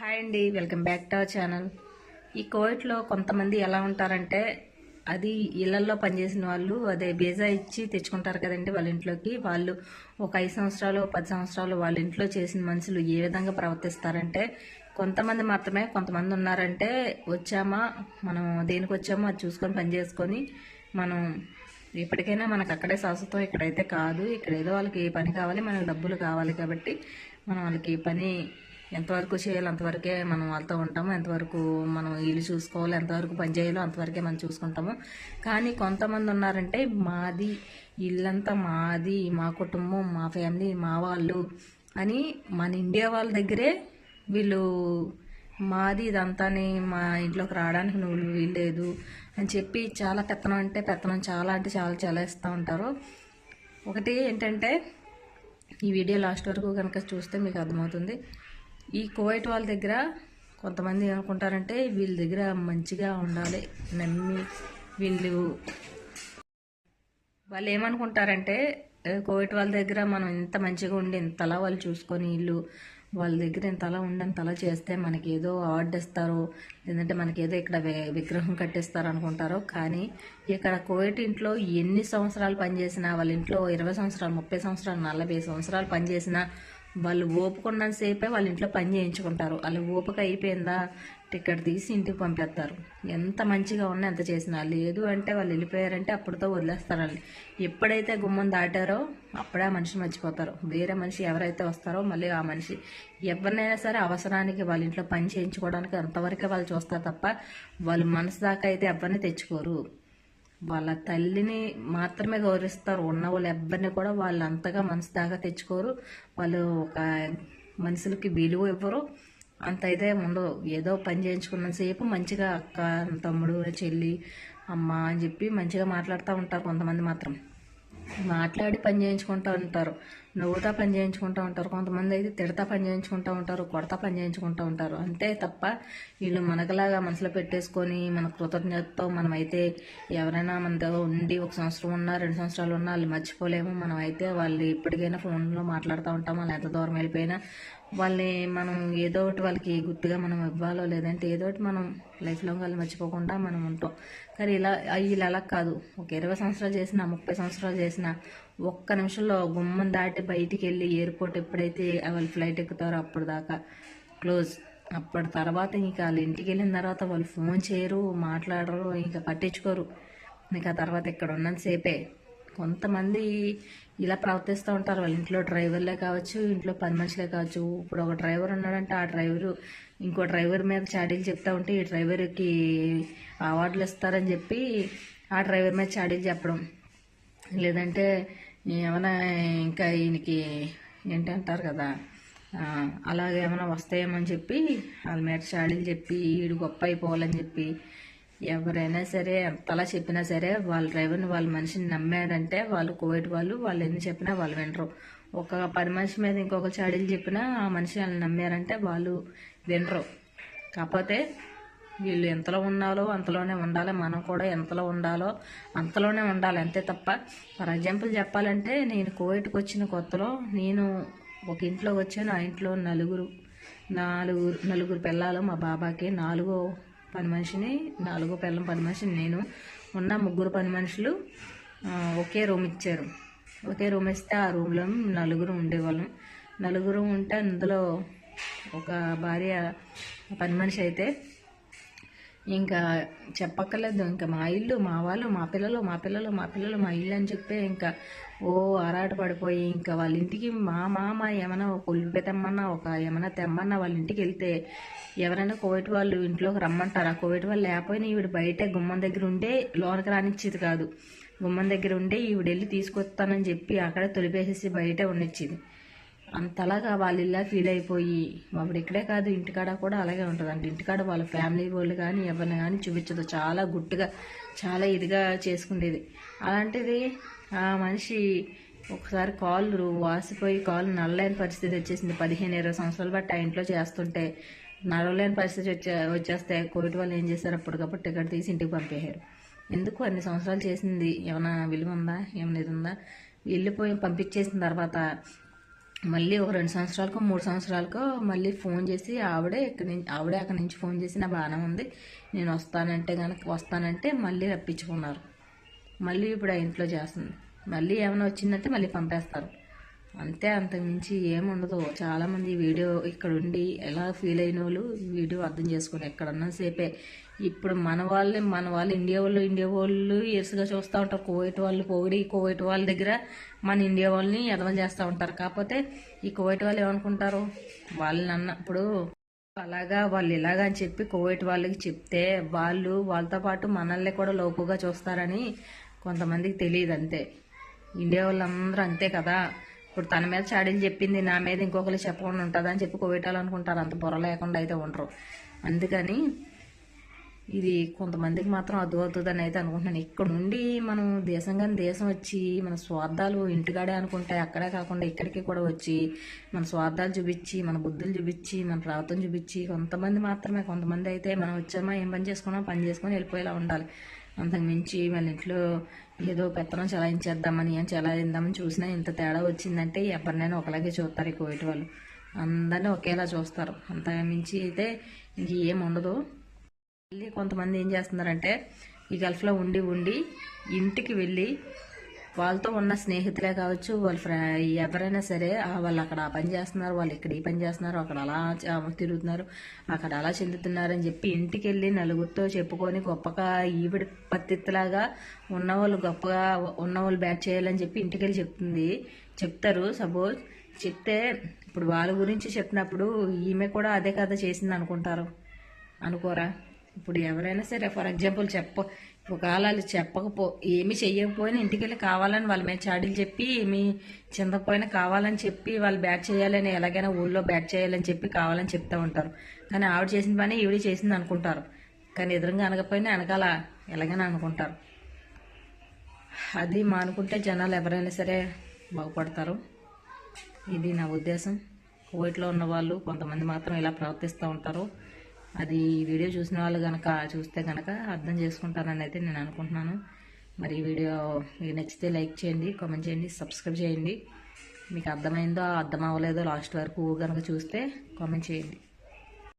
Hi అండి welcome back to our channel. ఈ కోవిడ్లో కొంతమంది ఎలా ఉంటారంటే అది ఇళ్ళల్లో పనిచేసిన వాళ్ళు అదే బీజా ఇచ్చి తెచ్చుకుంటారు కదండి వాళ్ళ ఇంట్లోకి. వాళ్ళు ఒక ఐదు సంవత్సరాలు పది సంవత్సరాలు వాళ్ళ ఇంట్లో చేసిన మనుషులు ఏ విధంగా ప్రవర్తిస్తారంటే కొంతమంది మాత్రమే కొంతమంది ఉన్నారంటే వచ్చామా మనం దేనికి వచ్చామో అది చూసుకొని పని చేసుకొని మనం ఎప్పటికైనా మనకు అక్కడే శాశ్వతం ఇక్కడైతే కాదు ఇక్కడ ఏదో వాళ్ళకి పని కావాలి మనకు డబ్బులు కావాలి కాబట్టి మనం వాళ్ళకి పని ఎంతవరకు చేయాలో అంతవరకే మనం వాళ్ళతో ఉంటాము ఎంతవరకు మనం ఇల్లు చూసుకోవాలి ఎంతవరకు పని చేయాలో అంతవరకే మనం చూసుకుంటాము. కానీ కొంతమంది ఉన్నారంటే మాది ఇల్లంతా మాది మా కుటుంబం మా ఫ్యామిలీ మా వాళ్ళు అని మన ఇండియా వాళ్ళ దగ్గరే వీళ్ళు మాది ఇదంతాని మా ఇంట్లోకి రావడానికి నువ్వు వీల్లేదు అని చెప్పి చాలా పెత్తనం అంటే పెత్తనం చాలా అంటే చాలా చలేస్తూ ఇస్తూ ఉంటారు. ఒకటి ఏంటంటే ఈ వీడియో లాస్ట్ వరకు కనుక చూస్తే మీకు అర్థమవుతుంది. ఈ కోవైట్ వాళ్ళ దగ్గర కొంతమంది ఏమనుకుంటారంటే వీళ్ళ దగ్గర మంచిగా ఉండాలి నమ్మి వీళ్ళు వాళ్ళు ఏమనుకుంటారంటే కోవిడ్ వాళ్ళ దగ్గర మనం ఇంత మంచిగా ఉండి ఇంతలా వాళ్ళు చూసుకొని ఇల్లు వాళ్ళ దగ్గర ఇంతలా ఉండి అంతలా చేస్తే మనకి ఏదో ఆర్డర్ ఇస్తారు లేదంటే మనకి ఏదో ఇక్కడ విగ్రహం కట్టిస్తారు అనుకుంటారు. కానీ ఇక్కడ కోవిడ్ ఇంట్లో ఎన్ని సంవత్సరాలు పనిచేసినా వాళ్ళ ఇంట్లో ఇరవై సంవత్సరాలు ముప్పై సంవత్సరాలు నలభై సంవత్సరాలు పనిచేసినా వాళ్ళు ఓపుకున్నంత సేపే వాళ్ళ ఇంట్లో పని చేయించుకుంటారు. వాళ్ళు ఓపిక అయిపోయిందా? టికెట్ తీసి ఇంటికి పంపేస్తారు. ఎంత మంచిగా ఉన్నా ఎంత చేసినా. లేదు అంటే వాళ్ళు వెళ్ళిపోయారంటే అప్పటితో వదిలేస్తారు వాళ్ళు ఎప్పుడైతే గుమ్మం దాటారో అప్పుడే ఆ మనిషి మర్చిపోతారు. వేరే మనిషి ఎవరైతే వస్తారో మళ్ళీ ఆ మనిషి. ఎవరినైనా సరే అవసరానికి వాళ్ళ ఇంట్లో పని చేయించుకోవడానికి అంతవరకే వాళ్ళు చూస్తారు తప్ప వాళ్ళు మనసు దాకా అయితే ఎవరిని తెచ్చుకోరు. వాళ్ళ తల్లిని మాత్రమే గౌరవిస్తారు. ఉన్న వాళ్ళు ఎవ్వరిని కూడా వాళ్ళు అంతగా మనసు దాకా తెచ్చుకోరు. వాళ్ళు ఒక మనుషులకి విలువ ఇవ్వరు. అంత అయితే ఉండదు ఏదో పని చేయించుకున్నంతసేపు మంచిగా అక్క తమ్ముడు చెల్లి అమ్మ అని చెప్పి మంచిగా మాట్లాడుతూ ఉంటారు కొంతమంది మాత్రం. మాట్లాడి పని చేయించుకుంటూ ఉంటారు. నవ్వుతా పని చేయించుకుంటూ ఉంటారు. కొంతమంది అయితే తిడతా పని చేయించుకుంటూ ఉంటారు కొడతా పని చేయించుకుంటూ ఉంటారు. అంతే తప్ప వీళ్ళు మనకలాగా మనసులో పెట్టేసుకొని మన కృతజ్ఞతతో మనమైతే ఎవరైనా మనతో ఉండి ఒక సంవత్సరం ఉన్నా రెండు సంవత్సరాలు ఉన్నా వాళ్ళు మర్చిపోలేము. మనం అయితే వాళ్ళు ఇప్పటికైనా ఫోన్లో మాట్లాడుతూ ఉంటాము? వాళ్ళు ఎంత దూరం వెళ్ళిపోయినా వాళ్ళని మనం ఏదో ఒకటి వాళ్ళకి గుర్తుగా మనం ఇవ్వాలో లేదంటే ఏదో ఒకటి మనం లైఫ్ లాంగ్ వాళ్ళు మర్చిపోకుండా మనం ఉంటాం. కానీ ఇలా వీళ్ళు అలా కాదు. ఒక ఇరవై సంవత్సరాలు చేసిన ముప్పై సంవత్సరాలు చేసిన ఒక్క నిమిషంలో గుమ్మం దాటి బయటికి వెళ్ళి ఎయిర్పోర్ట్ ఎప్పుడైతే వాళ్ళు ఫ్లైట్ ఎక్కుతారో అప్పుడు దాకా క్లోజ్ అప్పటి తర్వాత ఇంకా వాళ్ళ ఇంటికి వెళ్ళిన తర్వాత వాళ్ళు ఫోన్ చేయరు మాట్లాడరు ఇంకా పట్టించుకోరు. ఇంకా తర్వాత ఇక్కడ ఉన్నంతసేపే కొంతమంది ఇలా ప్రవర్తిస్తూ ఉంటారు. వాళ్ళ ఇంట్లో డ్రైవర్లే కావచ్చు ఇంట్లో పని మనుషులే కావచ్చు. ఇప్పుడు ఒక డ్రైవర్ ఉన్నాడంటే ఆ డ్రైవరు ఇంకో డ్రైవర్ మీద చాడీలు చెప్తా ఉంటే ఈ డ్రైవర్కి అవార్డులు ఇస్తారని చెప్పి ఆ డ్రైవర్ మీద చాడీలు చెప్పడం. లేదంటే ఏమైనా ఇంకా ఈయనకి ఏంటంటారు కదా అలాగే ఏమైనా వస్తాయేమో అని చెప్పి వాళ్ళ మీద చాడీలు చెప్పి ఈడు గొప్ప అయిపోవాలని చెప్పి ఎవరైనా సరే ఎంతలా చెప్పినా సరే వాళ్ళ డ్రైవర్ని వాళ్ళ మనిషిని నమ్మారంటే వాళ్ళు కోవిడ్ వాళ్ళు వాళ్ళు ఎన్ని చెప్పినా వాళ్ళు వినరు. ఒక పని మనిషి మీద ఇంకొక చాడీలు చెప్పినా ఆ మనిషి వాళ్ళని నమ్మారంటే వాళ్ళు వినరు. కాకపోతే వీళ్ళు ఎంతలో ఉన్నాలో అంతలోనే ఉండాలి. మనం కూడా ఎంతలో ఉండాలో అంతలోనే ఉండాలి. అంతే తప్ప ఫర్ ఎగ్జాంపుల్ చెప్పాలంటే నేను కోవిడ్కి వచ్చిన కొత్తలో నేను ఒక ఇంట్లో వచ్చాను. ఆ ఇంట్లో నలుగురు నాలుగు నలుగురు పిల్లలు మా బాబాకి నాలుగో పని మనిషిని నాలుగో పిల్లం పని మనిషిని నేను. ఉన్న ముగ్గురు పని మనుషులు ఒకే రూమ్ ఇచ్చారు. ఒకే రూమ్ ఇస్తే ఆ రూమ్లో నలుగురు ఉండేవాళ్ళం. నలుగురు ఉంటే అందులో ఒక భార్య పని మనిషి అయితే ఇంకా చెప్పక్కర్లేదు. ఇంకా మా ఇల్లు మా వాళ్ళు మా పిల్లలు మా పిల్లలు మా పిల్లలు మా ఇల్లు అని చెప్పి ఇంకా ఓ ఆరాట పడిపోయి ఇంకా వాళ్ళ ఇంటికి మా మామ ఏమైనా ఒక ఉల్లిపాయ తెమ్మన్నా ఒక ఏమైనా తెమ్మన్నా వాళ్ళ ఇంటికి వెళ్తే ఎవరైనా కోవిడ్ వాళ్ళు ఇంట్లోకి రమ్మంటారు? ఆ కోవిడ్ వాళ్ళు లేకపోయినా ఈవిడ బయట గుమ్మం దగ్గర ఉండే లోనకి రానిచ్చేది కాదు. గుమ్మం దగ్గర ఉండే ఈవిడ వెళ్ళి తీసుకొస్తానని చెప్పి అక్కడే తొలిపేసేసి బయటే ఉండిచ్చేది అంతలాగా వాళ్ళ ఇలా ఫీల్ అయిపోయి అప్పుడు ఇక్కడే కాదు ఇంటికాడ కూడా అలాగే ఉంటుంది అంటే ఇంటికాడ వాళ్ళ ఫ్యామిలీ వాళ్ళు కానీ ఎవరిని కానీ చూపించదు. చాలా గుట్టుగా చాలా ఇదిగా చేసుకునేది అలాంటిది ఆ మనిషి ఒకసారి కాళ్ళు వాసిపోయి కాళ్ళు నల్లలేని పరిస్థితి వచ్చేసింది. పదిహేను ఇరవై సంవత్సరాలు బట్టి ఆ ఇంట్లో చేస్తుంటే నడవలేని పరిస్థితి వచ్చే వచ్చేస్తే కోవిడ్ వాళ్ళు ఏం చేశారు? అప్పటికప్పుడు టికెట్ తీసి ఇంటికి పంపేశారు. ఎందుకు అన్ని సంవత్సరాలు చేసింది? ఏమైనా విలువ ఉందా? ఏమైనా ఇది ఉందా? వెళ్ళిపోయి పంపించేసిన తర్వాత మళ్ళీ ఒక రెండు సంవత్సరాలకో మూడు సంవత్సరాలకో మళ్ళీ ఫోన్ చేసి ఆవిడే ఇక్కడి నుంచి ఆవిడే అక్కడి నుంచి ఫోన్ చేసి నా బాగానే ఉంది నేను వస్తానంటే కనుక వస్తానంటే మళ్ళీ రప్పించుకున్నారు. మళ్ళీ ఇప్పుడు ఆ ఇంట్లో చేస్తుంది. మళ్ళీ ఏమైనా వచ్చిందంటే మళ్ళీ పంపేస్తారు. అంతే అంతకుమించి ఏముండదు. చాలామంది వీడియో ఇక్కడ ఉండి ఎలా ఫీల్ అయిన వాళ్ళు వీడియో అర్థం చేసుకుని ఎక్కడన్నా సేపే. ఇప్పుడు మన వాళ్ళే మన వాళ్ళు ఇండియా వాళ్ళు ఇండియా వాళ్ళు ఇరుసుగా చూస్తూ ఉంటారు. కోవిట్ వాళ్ళు పొగిడి కోవిట్ వాళ్ళ దగ్గర మన ఇండియా వాళ్ళని ఎదవలు చేస్తూ ఉంటారు. కాకపోతే ఈ కోవిట్ వాళ్ళు ఏమనుకుంటారు? వాళ్ళని అన్నప్పుడు అలాగా వాళ్ళు ఇలాగా అని చెప్పి కోవిట్ వాళ్ళకి చెప్తే వాళ్ళు వాళ్ళతో పాటు మనల్ని కూడా లోపుగా చూస్తారని కొంతమందికి తెలియదు అంతే. ఇండియా వాళ్ళందరూ అంతే కదా. ఇప్పుడు తన మీద చాడీలు చెప్పింది నా మీద ఇంకొకరు చెప్పకుండా ఉంటుందని చెప్పి కోవేటాలనుకుంటారు అంత బుర్ర లేకుండా అయితే ఉండరు. అందుకని ఇది కొంతమందికి మాత్రం అర్థమవుతుందని అయితే అనుకుంటున్నాను. ఇక్కడ నుండి మనం దేశం కానీ దేశం వచ్చి మన స్వార్థాలు ఇంటికాడే అనుకుంటే అక్కడే కాకుండా ఇక్కడికి కూడా వచ్చి మన స్వార్థాలు చూపించి మన బుద్ధులు చూపించి మన ప్రవర్తన చూపించి కొంతమంది మాత్రమే కొంతమంది అయితే మనం వచ్చామా ఏం పని చేసుకున్నాం పని చేసుకొని వెళ్ళిపోయేలా ఉండాలి. అంతకుమించి వాళ్ళ మన ఇంట్లో ఏదో పెత్తనం చలాయించేద్దామని ఏం చలాయిద్దామని చూసినా ఇంత తేడా వచ్చిందంటే ఎవరినైనా ఒకలాగే చూస్తారు ఈ కోవిడ్ వాళ్ళు. అందరినీ ఒకేలా చూస్తారు. అంతకుమించి అయితే ఇంక ఏం ఉండదు. మళ్ళీ కొంతమంది ఏం చేస్తున్నారంటే ఈ గల్ఫ్లో ఉండి ఉండి ఇంటికి వెళ్ళి వాళ్ళతో ఉన్న స్నేహితులే కావచ్చు వాళ్ళు ఫ్రె ఎవరైనా సరే వాళ్ళు అక్కడ పని చేస్తున్నారు వాళ్ళు ఇక్కడ ఈ పని చేస్తున్నారు అక్కడ అలా తిరుగుతున్నారు అక్కడ అలా చెందుతున్నారు అని చెప్పి ఇంటికి వెళ్ళి నలుగురితో చెప్పుకొని గొప్పగా ఈవిడ పత్తిలాగా ఉన్నవాళ్ళు గొప్పగా ఉన్నవాళ్ళు బ్యాట్ చేయాలని చెప్పి ఇంటికి వెళ్ళి చెప్తుంది. చెప్తారు. సపోజ్ చెప్తే ఇప్పుడు వాళ్ళ గురించి చెప్పినప్పుడు ఈమె కూడా అదే కథ చేసింది అనుకుంటారు అనుకోరా? ఇప్పుడు ఎవరైనా సరే ఫర్ ఎగ్జాంపుల్ చెప్ప. ఒకవేళ వాళ్ళు చెప్పకపో ఏమి చెయ్యకపోయినా ఇంటికి వెళ్ళి కావాలని వాళ్ళ మీద చాడీలు చెప్పి ఏమి చిందకపోయినా కావాలని చెప్పి వాళ్ళు బ్యాట్ చేయాలని ఎలాగైనా ఊళ్ళో బ్యాట్ చేయాలని చెప్పి కావాలని చెప్తూ ఉంటారు. కానీ ఆవిడ చేసిన పని ఈవిడ చేసింది అనుకుంటారు. కానీ ఎదురుగా అనకపోయినా వెనకాల ఎలాగైనా అనుకుంటారు. అది మానుకుంటే జనాలు ఎవరైనా సరే బాగుపడతారు. ఇది నా ఉద్దేశం. కువైట్లో ఉన్న వాళ్ళు కొంతమంది మాత్రం ఇలా ప్రవర్తిస్తూ ఉంటారు. అది వీడియో చూసిన వాళ్ళు కనుక చూస్తే కనుక అర్థం చేసుకుంటారని అయితే నేను అనుకుంటున్నాను. మరి వీడియో మీకు నచ్చితే లైక్ చేయండి కామెంట్ చేయండి సబ్స్క్రైబ్ చేయండి. మీకు అర్థమైందో అర్థం అవ్వలేదో లాస్ట్ వరకు కనుక చూస్తే కామెంట్ చేయండి.